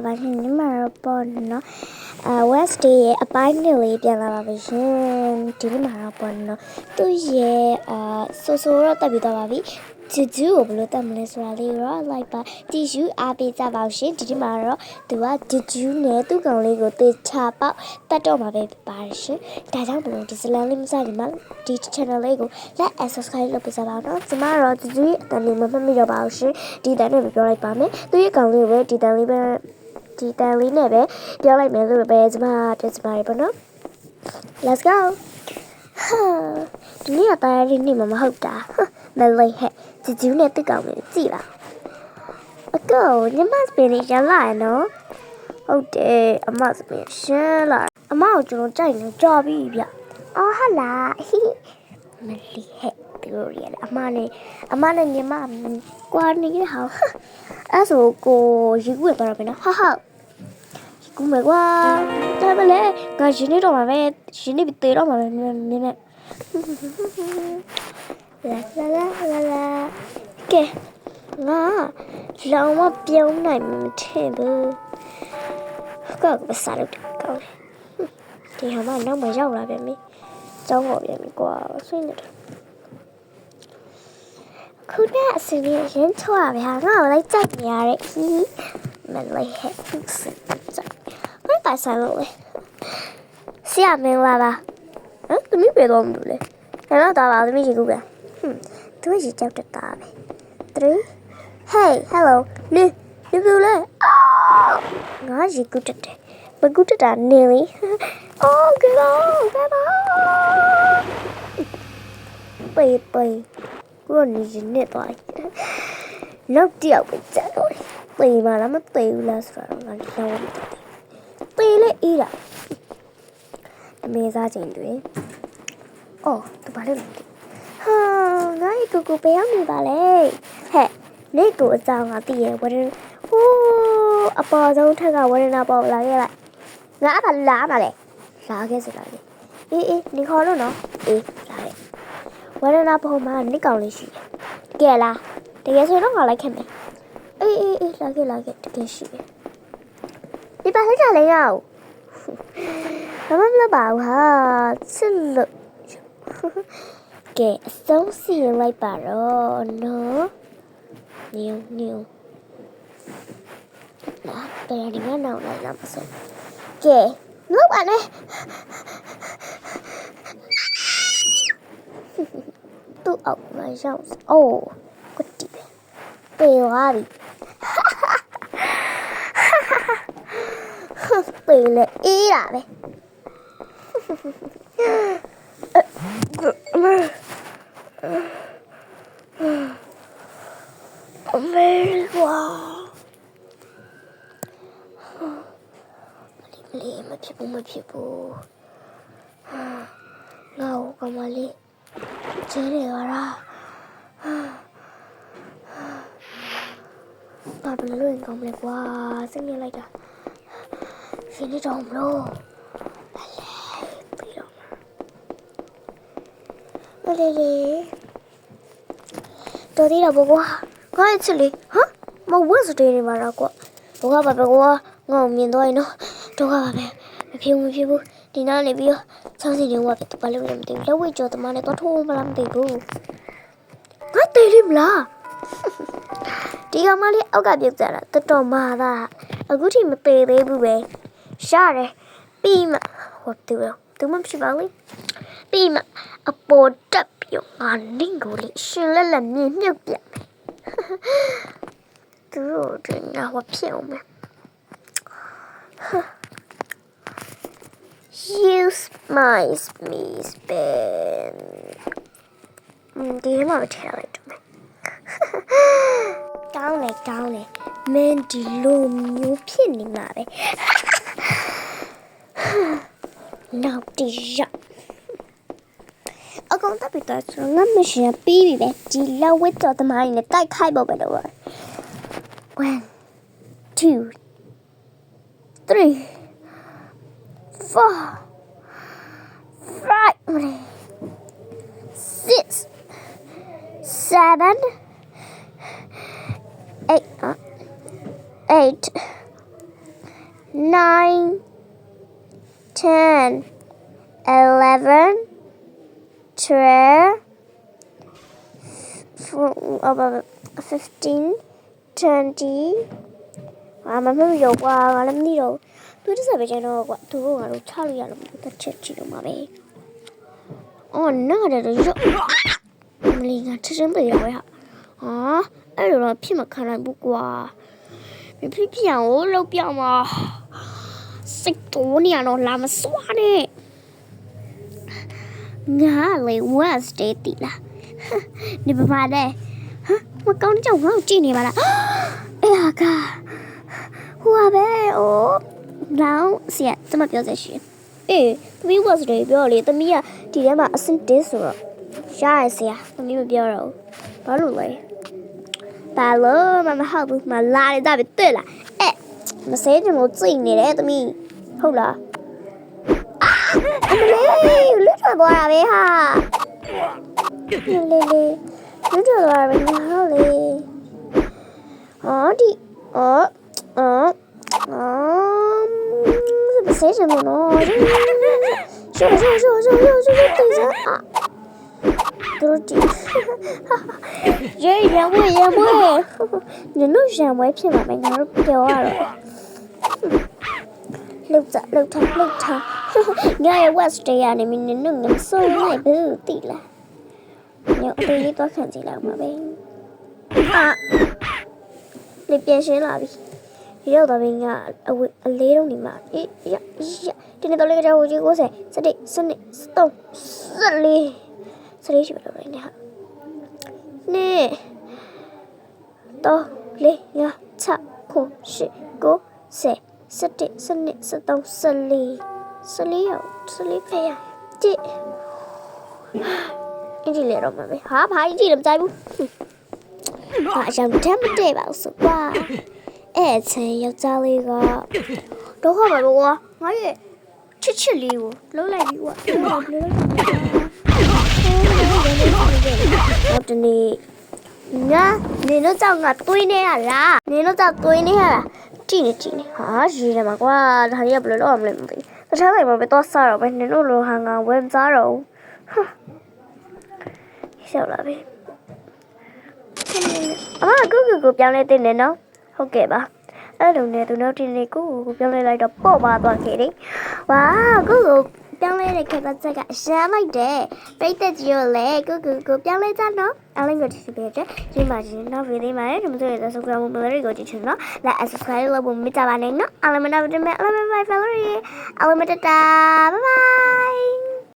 လာပါရှင်ညီမတော့ပေါ့နော်အဲ West Day ရဲ့အပိုင်းနှစ်လေးပြန်လာပါပြီရှင်ဒီနေ့မှာတော့ပေါ့နော်သူ့ရဲ့အာဆိုဆိုတော့တက်ပြီးတော့ပါပြီဂျူဂျူကိုဘယ်လိုတက်မလဲဆိုတာလေးတော့လိုက်ပါကြည့်ယူအားပေးကြပါဦးရှင်ဒီနေ့မှာတော့သူကဂျူဂျူနဲ့သူ့ကောင်လေးကိုတေချာပေါက်တက်တော့မှာပဲပါတယ်ရှင်ဒါကြောင့်ဘယ်လိုဒီဇလန်လေးမစဒီမှာဒီ channel လေးကို like and subscribe လုပ်ပေးကြပါတော့ကျမတော့ဂျူဂျူရဲ့အတန်လေးမမှတ်မိတော့ပါဘူးရှင်ဒီတန်နဲ့ပြောလိုက်ပါမယ်သူ့ရဲ့ကောင်လေးကိုပဲဒီတန်လေးပဲ ဒီတန်လေးနဲ့ပဲပြောလိုက်မယ်လို့ပဲကျွန်မပြောချင်ပါတယ်ပေါ့နော် Let's go ဟာဒီနေ့ကတာရီနေ့မှမဟုတ်တာမလေးဟဲ့ဂျူးဂျူးနဲ့တက်ကောင်လေးကြည့်လားအကောညီမစပင်းလေးရလာရနော်ဟုတ်တယ်အမစပင်းရှင်းလာအမကိုကျွန်တော်ကြိုက်နေကြပြီဗျအော်ဟာလာဟိမလေးဟဲ့ပြောရရအမနဲ့အမနဲ့ညီမကွာနေရဟောအဲ့ဆိုကိုရေကူးရတော့မယ်နော်ဟာဟာ ကူမယ်ကွာဒါပဲလေငါရှင်နေတော့မှာပဲရှင်နေပြီးတေတော့မှာပဲမြင်မြင်လာလာလာလာလာကဲငါလောင်မပြုံးနိုင်မထင်ဘူးကောက်ကစားလို့ကောင်းဒီဟာမနောက်မှရောက်လာပြန်ပြီကျောင်းပေါ်ပြန်ပြီကွာဆွေးနေတယ်ခုနအစင်းလေးရင်းချောရဗျာငါ့ကိုလိုက်ကြိုက်နေရတဲ့ဟီးမလေးဟဲ့ဖုတ်စကြို က်ဘယ်တိုင်ဆိုင်လို့လဲဆရာမင်းလာလားဟမ်သမီးပြေတော့မလို့လေအဲ့တော့တာပါသမီးကြီးကူပဲဟွန်းသူကြီးကြောက်တတာပဲ3 Hey hello နေနေပြလဲငါကြီးကူတက်တယ်ဘကူတက်တာနေလေအော်ကေလောကပါပေးပေးကိုနေကြီးနေတော့နောက်တယောက်ပဲကြတော့တေးမလားမတေးဘူးလားဆိုတော့ငါလော င်းတေးလေအေးလားအမေစားချိန်တွင်အော်သူဘာလဲလဲဟာငါ့ကိုကိုပေးအောင်နေပါလေဟဲ့နေကိုအကြောင်းငါသိရဝရဟိုးအပေါ်ဆုံးထက်ကဝရနာပေါ်လာခဲ့လိုက်ငါကလာပါလေလာခဲ့စတာလေအေးအေးနေခေါ်လို့နော်အေးလာခဲ့ဝရနာပေါ်မှာနေကောင်လေးရှိတယ်ကဲလားတကယ်ဆိုတော့ငါလိုက်ခဲ့မယ်အေးအေးအေးလာခဲ့လာခဲ့တကယ်ရှိတယ်ဒီပါလေးကြလဲရအောင် ဘာမှမလုပ်ပါဘူးဟာချစ်လို့ကဲအဆုံးစီရင်လိုက်ပါတော့နော်ညုံညုံလာတော်ရဒီမှာနောက်လိုက်လာမစို့ ကဲမလုပ်ပါနဲ့သူ့အောက်မှာရောက်အိုးကွတီပဲပေသွားပြီပေလေအေးတာပဲအမေဝါမလေးမ ဖြစ်ဘူးမဖြစ်ဘူးငါ့ကိုကမလေးကျဲနေပါလားဘာဘလို့ရင်ကောင်းမလဲကွာစိတ်ညစ်လိုက်တာရှင်နေတော့မလို့ပြီးတော့မလေးလေးတော်သေးတာဘောကွာငါ့ချစ်လေးဟမ်မဝတ်စတေးနေမှာတော့ကွာဘောကပါပဲကွာငါ့ကိုမြင်တော့ရင်တော့တော့ကပါပဲမဖြစ်ဘူးမဖြစ်ဘူးဒီနားနေပြီးတော့ချောင်းစင်နေဝတ်ပြဘာလို့လဲမသိဘူးလက်ဝဲကြော်သမားနဲ့တော့ထိုးမလားမသိဘူးငါတေးလိမလားဒီကောင်မလေးအောက်ကပြုတ်ကြတာတော်တော်မာတာအခုထိမသေးသေးဘူးပဲ ရှားတယ်ပြီးမှဟိုတူတော့သူမှဖြစ်ပါလိမ့်ပြီးမှအပေါ်တက်ပြီးတော့ငါနင့်ကိုလေရှင်လက်လက်မြင်မြုပ်ပြမယ်သူတို့တင်ငါဟောဖြစ်အောင်မယ် Use my me spin ဒီမှာမထည့်လိုက်တော့မယ်ကောင်းလေကောင်းလေမင်းဒီ ne yapacağım? Aklımda bir daha sorulanmış ya. Baby ve Cilla Whittle'dım haline day kaybolmadı var. One, two, three, four, five, six, seven, eight, uh, eight, nine, ten, eleven, twelve, f- uh, fifteen, twenty. အာမမရောကွာငါလည်းမသိတော့ဘူးသူတစ်ဆက်ပဲကျန်တော့ကွာသူတို့ငါတို့ချလို့ရလို့မဟုတ်တစ်ချက်ကြည့်လို့မှာပဲအော်နားတယ်တော့ရောမလီငါချက်ချင်းပြေရပဲဟာဟာအဲ့လိုတော့ဖြစ်မခံနိုင်ဘူးကွာမဖြစ်ပြအောင်လို့ပြမှာ စိတ်တိုးနေရတော့လာမစွာနဲ့ငါလေ Wednesday တီလာနေပါပါတဲ့ဟမ်မကောင်းတဲ့ကြောင့်ငါ့ကိုကြည့်နေပါလားအေးဟာကဟိုပါပဲဟိုလောင်းစီကတမပြောစေရှင်အေးသမီး was တွေပြောလေသမီးကဒီထဲမှာအစင်တစ်ဆိုတော့ရရဆရာသမီးမပြောတော့ဘူးဘာလို့လဲဘာလို့မမဟုတ်ဘူးမလာနေကြပြီတွေ့လားအဲ့မစဲကြမို့ကြိတ်နေတယ်သမီး ဟုတ်လားအမလေးလွတ်ထွက်သွားတာပဲဟာလေးလေးလွတ်ထွက်သွားတာပဲဟာလေအော်ဒီအော်အော်အော်စပေးစမနော်ရှိုးရှိုးရှိုးရှိုးရှိုးရှိုးတိတ်စားအာတို့တီရေရမွေရမွေညတို့ရမွေဖြစ်မှာပဲငါတို့ပြောရတော့ လှုပ်ကြလှုပ်ထလှုပ်ထညရဲ့ west တွေရနေမင်းနုငမ်ဆိုးလိုက်ဘူးတိလားညအပေးလေးတော့ခံကြည့်လိုက်မှာပဲဟာလေပြန်ရှင်းလာပြီရောက်တော့ဘင်းကအဝအလေးတုံးနေမှာအေးရရဒီနေ့တော့လေးကြောက်ကြီးကိုဆက်စတိစနစ်စတုံးစလေးစလေးရှိပါတော့နေဟာနေတော့လေးငါချခုရှိကိုဆက် 17 12 13 14 14ရောက်14ဖရတိအင်ဂျီလေတော့မမေဟာဘာအင်ဂျီလည်းမကြိုက်ဘူးဘာအရောက်တမ်းမတည့်ပါဘူးဆိုကွာအဲ့အချင်းယောက်ျားလေးကဒုက္ခပါလို့ကွာငါရဲ့ချစ်ချစ်လေးကိုလှုပ်လိုက်ပြီကွာဘယ်လိုလုပ်လဲတော့တနေ့ငါနေတော့ကြောင့်ငါသွေးနေရလားနေတော့ကြောင့်သွေးနေရလား ကြည့်နေကြည့်နေဟာရေးတယ်မှာကွာဒါကြီးကဘယ်လိုလုပ်အောင်လဲမသိဘူးတခြားတိုင်းမှာပဲတော့စားတော့ပဲနေတော့လိုဟာငါဝယ်မစားတော့ဘူးဟာရှောက်လာပြီအမကူကူကိုပြောင်းလဲတင်နေနော်ဟုတ်ကဲ့ပါအဲ့လိုနဲ့သူနောက်တင်နေကိုကိုပြောင်းလဲလိုက်တော့ပေါ့ပါသွားခဲ့တယ်ဝါကိုကို ပြောင်းလဲတဲ့ခက်ပတ်ချက်ကအရှမ်းလိုက်တယ်ပြိတ္တကြီးကိုလည်းကိုကိုကိုပြောင်းလဲကြနော်အားလုံးကိုကြည့်ပေးတဲ့ဒီမှာရှင်နောက်ဗီဒီယိုမှာလည်းဒီမှာဆိုရင် subscribe လုပ်လို့ကိုကြည့်ချင်နော်လက် subscribe လုပ်ဖို့မကြပါနဲ့နော်အားလုံးမနာပါနဲ့အားလုံး bye bye follow အားလုံးမတတာ bye bye